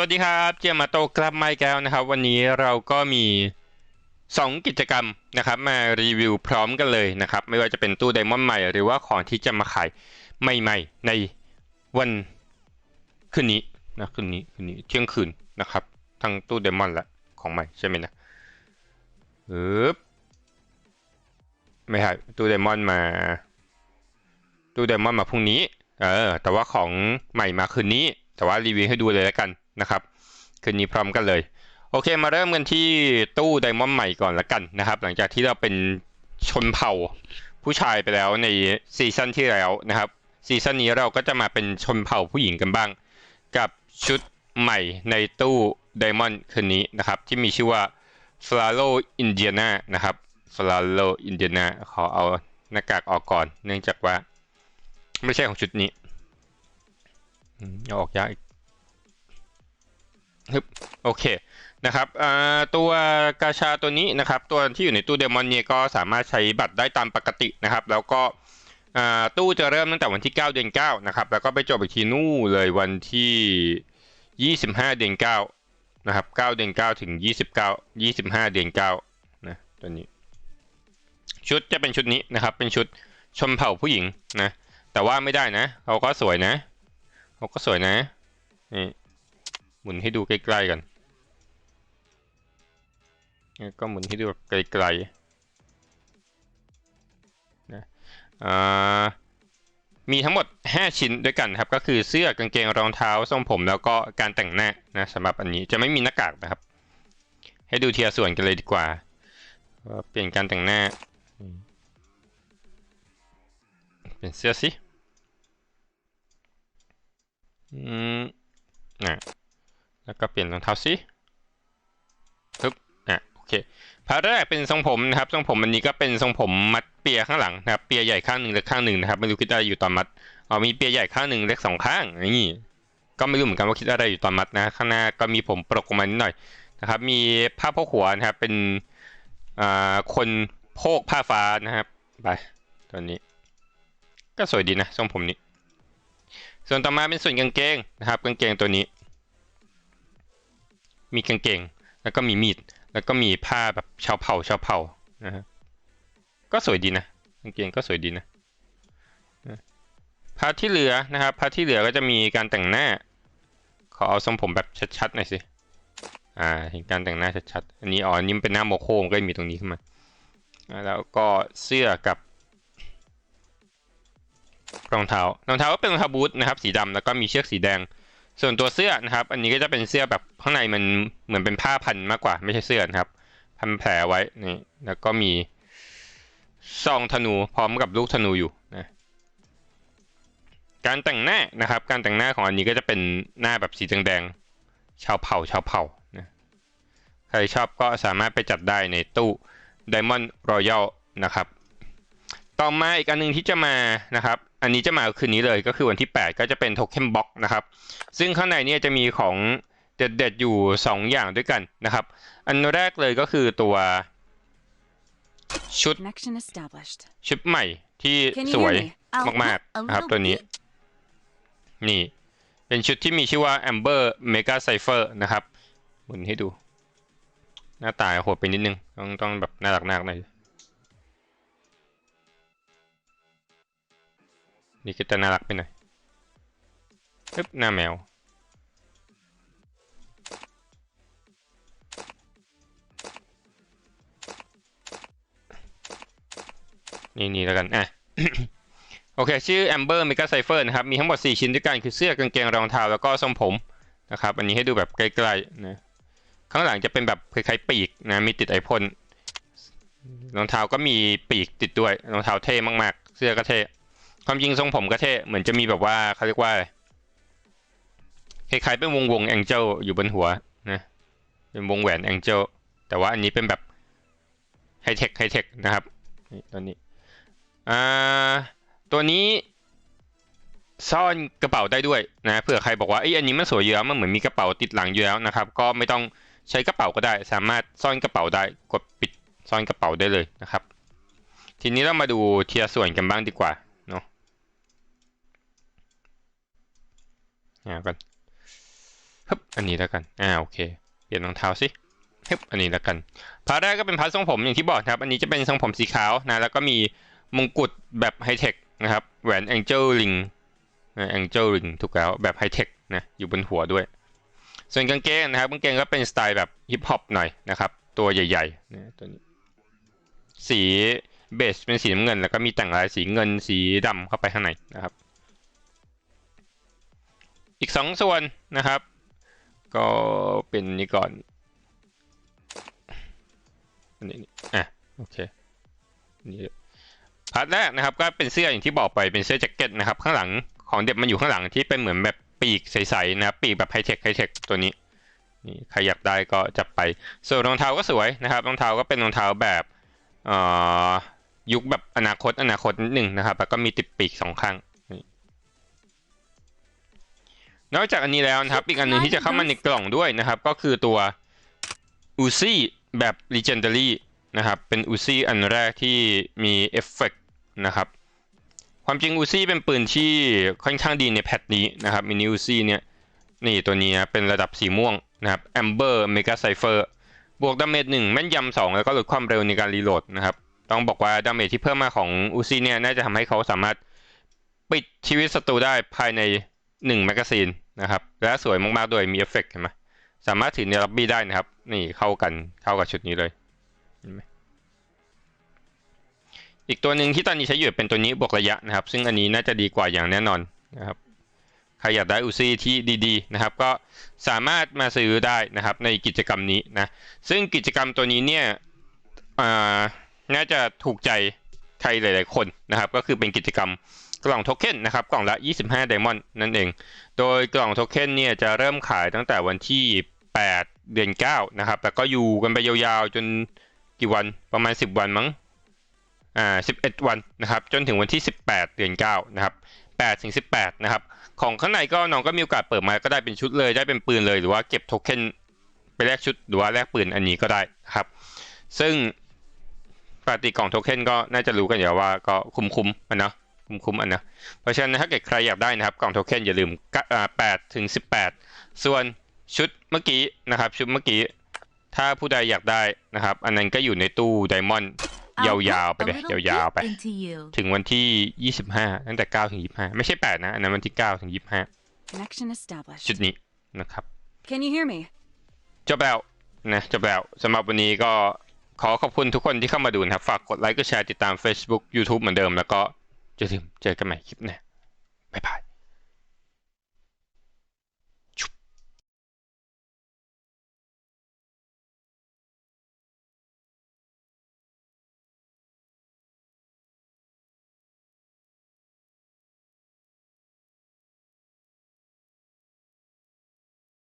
วัสดีครับเจมมาโตกลับมาอีกแล้วนะครับ วันนี้เราก็มี 2 กิจกรรมนะครับมารีวิวพร้อมกันเลยนะครับ ไม่ว่าจะเป็นตู้ไดมอนด์ใหม่ หรือว่าของที่จะมาขายใหม่ๆ ในวันคืนนี้นะคืนนี้คืนนี้เที่ยงคืนนะครับทั้งตู้ไดมอนด์และของใหม่ใช่ไหมนะปึ๊บไม่ใช่ตู้ไดมอนด์มาตู้ไดมอนด์มาพรุ่งนี้เออแต่ว่าของใหม่มาคืนนี้ แต่ว่ารีวิวให้ดูเลยแล้วกัน นะครับคืนนี้พร้อมกันเลย โอเคมาเริ่มกันที่ตู้ไดมอนด์ใหม่ก่อนละกันนะครับ หลังจากที่เราเป็นชนเผ่าผู้ชายไปแล้วในซีซั่นที่แล้วนะครับซีซั่นนี้เราก็จะมาเป็นชนเผ่าผู้หญิงกันบ้าง กับชุดใหม่ในตู้ไดมอนด์คืนนี้นะครับ ที่มีชื่อว่า f l a r o Indiana นานะครับ f l a r o Indiana ขอเอาหน้ากากออกก่อน เนื่องจากว่า ไม่ใช่ของชุดนี้อืมเอาออกยากอีก ฮึบโอเคนะครับตัวกาชาตัวนี้นะครับ ตัวที่อยู่ในตู้เดมอนเนี่ยก็สามารถใช้บัตรได้ตามปกตินะครับ แล้วก็ตู้จะเริ่มตั้งแต่วันที่ 9 เดือน9นะครับ แล้วก็ไปจบอีกทีนู่นเลยวันที่ 25 เดือน9นะครับ 9 เดือน 9 ถึง 29 25 เดือน9นะตัวนี้ ชุดจะเป็นชุดนี้นะครับ เป็นชุดชนเผ่าผู้หญิงนะ แต่ว่าไม่ได้นะเขาก็สวยนะเขาก็สวยนะนี่ มุนให้ดูใกล้ๆกันนี่ก็หมุนให้ดูไกลๆนะอ่ามีทั้งหมด 5 ชิ้นด้วยกันครับ ก็คือเสื้อกางเกงรองเท้าทรงผมแล้วก็การแต่งหน้านะสำหรับอันนี้จะไม่มีหน้ากากนะครับ ให้ดูเทียส่วนกันเลยดีกว่า เปลี่ยนการแต่งหน้า เปลี่ยนเสื้อสิอืม แล้วก็เปลี่ยนรองเท้าสิปึ๊บอะโอเคพาร์ทแรกเป็นทรงผมนะครับทรงผมอันนี้ก็เป็นทรงผมมัดเปียข้างหลังนะครับเปียใหญ่ข้างหนึ่งเล็กข้างหนึ่งนะครับไม่รู้คิดอะไรอยู่ตอนมัดเอ๋อมีเปียใหญ่ข้างหนึ่งเล็กสองข้างนี่ก็ไม่รู้เหมือนกันว่าคิดอะไรอยู่ตอนมัดนะ ข้างหน้าก็มีผมปรกออกมานิดหน่อยนะครับ มีผ้าโพกหัวนะครับเป็นอ่าคนโพกผ้าฟ้านะครับไปตัวนี้ ก็สวยดีนะทรงผมนี้ ส่วนต่อมาเป็นส่วนกางเกงนะครับกางเกงตัวนี้ มีกางเกง แล้วก็มีมีด แล้วก็มีผ้าแบบชาวเผ่าชาวเผ่านะฮะก็สวยดีนะกางเกงก็สวยดีนะพาร์ทที่เหลือนะครับพาร์ทที่เหลือก็จะมีการแต่งหน้า ขอเอาทรงผมแบบชัดๆหน่อยสิอ่าเห็นการแต่งหน้าชัดๆอันนี้อ๋อนนี้เป็นหน้าโมโคมก็มีตรงนี้ขึ้นมาแล้วก็เสื้อกับรองเท้ารองเท้าก็เป็นรองเท้าบูทนะครับ สีดำแล้วก็มีเชือกสีแดง ส่วนตัวเสื้อนะครับ อันนี้ก็จะเป็นเสื้อแบบข้างในมันเหมือนเป็นผ้าพันมากกว่า ไม่ใช่เสื้อนะครับ พันแผลไว้นี่แล้วก็มีซองธนูพร้อมกับลูกธนูอยู่นะการแต่งหน้านะครับ การแต่งหน้าของอันนี้ก็จะเป็นหน้าแบบสีแดงๆชาวเผ่าชาวเผ่านะใครชอบก็สามารถไปจัดได้ในตู้ Diamond Royal นะครับ ต่อมาอีกอันหนึงที่จะมานะครับ อันนี้จะมาคืนนี้เลยก็คือวันที่ 8 ก็จะเป็นโทเค็นบ็อกนะครับ ซึ่งข้างในเนี่ยจะมีของเด็ดๆอยู่ 2 อย่างด้วยกันนะครับ อันแรกเลยก็คือตัวชุด Connection established. ชุดใหม่ที่ Can you สวย hear me? I'll มาก put a ๆนะครับ little ตัวนี้ bit นี่ เป็นชุดที่มีชื่อว่า Amber Mega Cipher นะครับหมุนให้ดู หน้าตาโหดไปนิดนึง ต้องต้องแบบน่ารักๆหน่อย นี่ก็จะน่ารักไปหน่อยปึ๊บหน้าแมว นี่นี่แล้วกัน อะ โอเค ชื่อ Amber Mega Cipher นะครับ มีทั้งหมด 4 ชิ้นด้วยกัน คือเสื้อกางเกงรองเท้า แล้วก็ทรงผมนะครับ อันนี้ให้ดูแบบใกล้ๆนะ ข้างหลังจะเป็นแบบคล้ายๆปีกนะ มีติดไอพ่นรองเท้าก็มีปีกติดด้วย รองเท้าเท่มากๆ เสื้อก็เท่ ความจริงทรงผมก็เท่เหมือนจะมีแบบว่าเขาเรียกว่าคล้ายๆเป็นวงวงแองเจิลอยู่บนหัวนะเป็นวงแหวนแองเจิลแต่ว่าอันนี้เป็นแบบไฮเทคไฮเทคนะครับตัวนี้อ่าตัวนี้ซ่อนกระเป๋าได้ด้วยนะเผื่อใครบอกว่าไอ้อันนี้มันสวยอยู่แล้วมันเหมือนมีกระเป๋าติดหลังอยู่แล้วนะครับ ก็ไม่ต้องใช้กระเป๋าก็ได้ สามารถซ่อนกระเป๋าได้กดปิดซ่อนกระเป๋าได้เลยนะครับ ทีนี้เรามาดูเทียร์ส่วนกันบ้างดีกว่า เนาะอ่ากันฮึบอันนี้แล้วกัน อ่าโอเค เปลี่ยนรองเท้าสิฮึบอันนี้แล้วกันพาร์ทแรกก็เป็นพาร์ททรงผมอย่างที่บอกนะครับ อันนี้จะเป็นทรงผมสีขาวนะ แล้วก็มีมงกุฎแบบไฮเทคนะครับ แหวน Angel Ring นะ Angel Ring ถูกแล้ว แบบไฮเทคนะ อยู่บนหัวด้วย ส่วนกางเกงนะครับ กางเกงก็เป็นสไตล์แบบฮิปฮอปหน่อยนะครับ ตัวใหญ่ๆนะตัวนี้ สีเบสเป็นสีน้ำเงิน แล้วก็มีแต่งลายสีเงินสีดำเข้าไปข้างในนะครับ อีกสองส่วนนะครับ ก็เป็นนี่ก่อนอันนี้อะโอเคนี่พาร์ทแรกนะครับก็เป็นเสื้ออย่างที่บอกไปเป็นเสื้อแจ็คเก็ตนะครับข้างหลังของเด็บมันอยู่ข้างหลังที่เป็นเหมือนแบบปีกใสๆนะปีกแบบไฮเทคไฮเทคตัวนี้นี่ใครอยากได้ก็จับไป ส่วนรองเท้าก็สวยนะครับรองเท้าก็เป็นรองเท้าแบบอ่อยุคแบบอนาคตอนาคตนิดหนึ่งนะครับแล้วก็มีติดปีกสองข้าง นี่นอกจากอันนี้แล้วนะครับ อีกอันหนึ่งที่จะเข้ามาในกล่องด้วยนะครับ ก็คือตัวอูซี่แบบ Legendary นะครับ เป็นอูซี่อันแรกที่มีเอฟเฟกต์นะครับ ความจริงอูซี่เป็นปืนที่ค่อนข้างดีในแพทนี้นะครับมินิอูซี่เนี่ยนี่ตัวนี้นะเป็นระดับสีม่วงนะครับ Amber Mega Cipher บวกดาเมจหนึ่งแม่นยำสองแล้วก็ลดความเร็วในการรีโหลดนะครับ ต้องบอกว่าดาเมจที่เพิ่มมาของอูซี่เนี่ยน่าจะทำให้เขาสามารถปิดชีวิตศัตรูได้ภายใน 1แมกกาซีนนะครับ และสวยมากๆด้วยมีเอฟเฟกต์เห็นไหมสามารถถือในล็อบบี้ได้นะครับ นี่เข้ากันเข้ากับชุดนี้เลยเห็นไหมอีกตัวหนึ่งที่ตอนนี้ใช้อยู่เป็นตัวนี้บวกระยะนะครับ ซึ่งอันนี้น่าจะดีกว่าอย่างแน่นอนนะครับใครอยากได้อูซี่ที่ดีๆนะครับ ก็สามารถมาซื้อได้นะครับในกิจกรรมนี้นะซึ่งกิจกรรมตัวนี้เนี่ยน่าจะถูกใจใครหลาย ๆ คนนะครับ ก็คือเป็นกิจกรรม กล่องโทเค็นนะครับกล่องละ 25 ไดมอนด์นั่นเอง โดยกล่องโทเค็นเนี่ยจะเริ่มขายตั้งแต่วันที่ 8 เดือน 9 นะครับ แล้วก็อยู่กันไปยาวๆ จนกี่วันประมาณ 10 วันมั้งอ่า11 วันนะครับ จนถึงวันที่ 18 เดือน 9 นะครับ8ถึง18 นะครับ ของข้างในก็น้องก็มีโอกาสเปิดมาก็ได้เป็นชุดเลยได้เป็นปืนเลยหรือว่าเก็บโทเค็นไปแลกชุดหรือว่าแลกปืนอันนี้ก็ได้นะครับ ซึ่งปกติกล่องโทเค็นก็น่าจะรู้กันอยู่ว่าก็คุ้มๆอันเนาะ คุ้มๆอันนะเพราะฉะนั้นถ้าเกิดใครอยากได้นะครับกล่องโทเค็นอย่าลืมแปดถึงสิบแปดส่วนชุดเมื่อกี้นะครับ ชุดเมื่อกี้ ถ้าผู้ใดอยากได้นะครับ อันนั้นก็อยู่ในตู้ไดมอนด์ I'll ยาวๆ put ไป a เลย little ยาวๆ dip ไป into you. ถึงวันที่25ตั้งแต่9ถึง25ไม่ใช่8นะ อันนั้นวันที่9ถึง Connection 25 established. ชุดนี้นะครับ Can you hear me? จบแล้วนะจบแล้วสำหรับวันนี้ก็ขอขอบคุณทุกคนที่เข้ามาดูนะครับ ฝากกดไลค์กดแชร์ติดตาม Facebook YouTube เหมือนเดิม แล้วก็ อย่าลืมเจอกันใหม่คลิปหน้าบ๊ายบาย